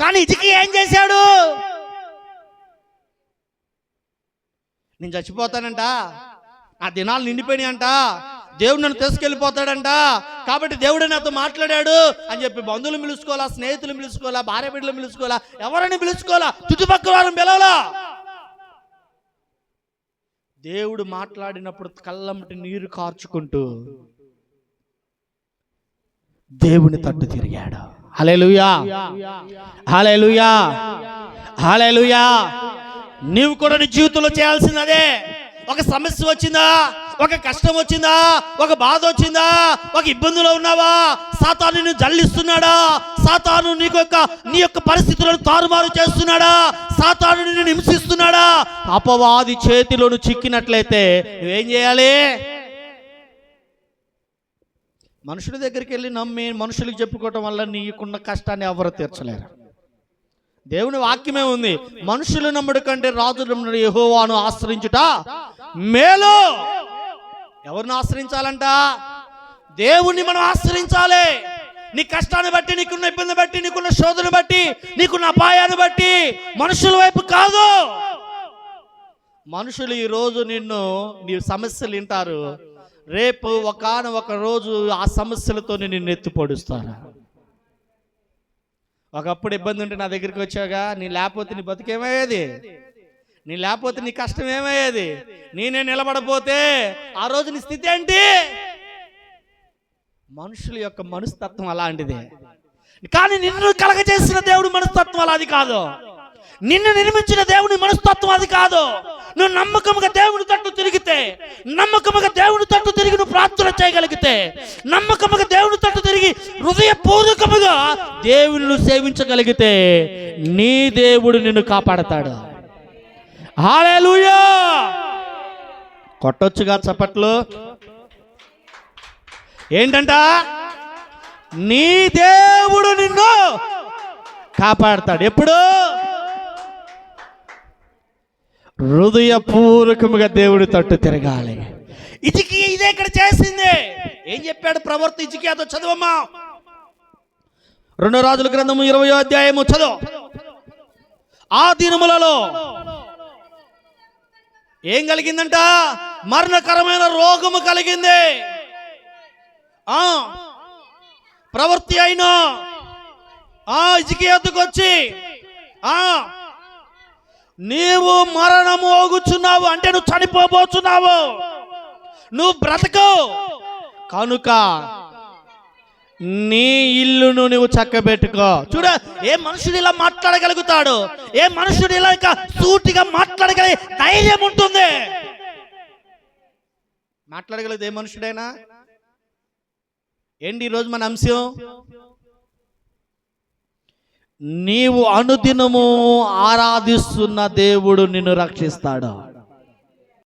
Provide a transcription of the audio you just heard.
కానీ ఇదికి ఏం చేశాడు? నేను చచ్చిపోతానంట. ఆ దినాలు నిండిపోయినాయంట. దేవుడు నన్ను తీసుకెళ్ళిపోతాడంట. కాబట్టి దేవుడు నాతో మాట్లాడాడు అని చెప్పి బంధువులు పిలుచుకోవాలా స్నేహితులు పిలుచుకోవాలా భార్య బిడ్డలు పిలుచుకోవాలా ఎవరిని పిలుచుకోవాలా? చుట్టుపక్కల వారిని పిలవాలా? దేవుడు మాట్లాడినప్పుడు కళ్ళమ్మటి నీరు కార్చుకుంటూ దేవుని తట్టు తిరిగాడు. హల్లెలూయా. హల్లెలూయా. హల్లెలూయా. నీవు కూడా నీ జీవితంలో చేయాల్సింది అదే ఒక సమస్య వచ్చిందా? ఒక కష్టం వచ్చిందా? ఒక బాధ వచ్చిందా? ఒక ఇబ్బందులో ఉన్నావా? సాతాను నిన్ను జల్లిస్తున్నాడా? సాతాను నీకు యొక్క నీ యొక్క పరిస్థితులను తారుమారు చేస్తున్నాడా? సాతాను నిన్ను హింసిస్తున్నాడా? అపవాది చేతిలోను చిక్కినట్లయితే నువ్వేం చేయాలి? మనుషుల దగ్గరికి వెళ్ళి నమ్మి మనుషులకు చెప్పుకోవటం వల్ల నీకున్న కష్టాన్ని ఎవరు తీర్చలేరు. దేవుని వాక్యమే ఉంది మనుషులు నమ్ముడు కంటే రాజు నమ్ముడు యెహోవాను ఆశ్రయించుట మేలు. ఎవరిని ఆశ్రయించాలంట? దేవుణ్ణి మనం ఆశ్రయించాలి. నీ కష్టాన్ని బట్టి నీకున్న ఇబ్బంది బట్టి నీకున్న శోధను బట్టి నీకున్న అపాయాన్ని బట్టి మనుషుల వైపు కాదు. మనుషులు ఈ రోజు నిన్ను నీ సమస్యలు వింటారు. రేపు ఒకన ఒక రోజు ఆ సమస్యలతో నిన్ను ఎత్తుపడుస్తాను ఒకప్పుడు ఇబ్బంది ఉంటే నా దగ్గరికి వచ్చావుగా నీ లేకపోతే నీ బతుకేమయ్యేది నీ లేకపోతే నీ కష్టం ఏమయ్యేది? నేనే నిలబడపోతే ఆ రోజు నీ స్థితి ఏంటి? మనుషుల యొక్క మనస్తత్వం అలాంటిదే. కానీ నిన్ను కలగజేసిన దేవుడు మనస్తత్వం అలాది కాదు. నిన్ను నిర్మించిన దేవుని మనస్తత్వం అది కాదు. నువ్వు నమ్మకముగా దేవుని తట్టు తిరిగితే నమ్మకముగా దేవుని తట్టు తిరిగి నువ్వు ప్రార్థన చేయగలిగితే నమ్మకముగా దేవుని తట్టు తిరిగి హృదయపూర్వకముగా దేవుని సేవించగలిగితే నీ దేవుడు నిన్ను కాపాడతాడు. హాలేలుయా కొట్టొచ్చుగా చప్పట్లు. ఏంటంట? నీ దేవుడు నిన్ను కాపాడతాడు. ఎప్పుడు? హృదయపూర్వకముగా దేవుడి తట్టు తిరగాలి. ఇజికి ఇదే ఇక్కడ చేసింది. ఏం చెప్పాడు ప్రవర్తి ఇజికి అదో చదవమ్మా. రెండో రాజుల గ్రంథము ఇరవై అధ్యాయము చదువు. ఆ దినములలో ఏం కలిగిందంట? మరణకరమైన రోగము కలిగింది. ఆ ప్రవృత్తి అయినా ఆ ఇజికి ఎత్తుకొచ్చి ఆ నీవు మరణము ఓగుచున్నావు అంటే నువ్వు చనిపోబోతున్నావు నువ్వు బ్రతకవు కనుక నీ ఇల్లును నువ్వు చక్కబెట్టుకో. చూడ ఏ మనుషుడు ఇలా మాట్లాడగలుగుతాడు? ఏ మనుషుడు ఇలా ఇంకా సూటిగా మాట్లాడగలిగే ధైర్యం ఉంటుంది? మాట్లాడగలిగితే ఏ మనుషుడైనా? ఏంటి ఈరోజు మన అంశం? నీవు అనుదినము ఆరాధిస్తున్న దేవుడు నిన్ను రక్షిస్తాడు.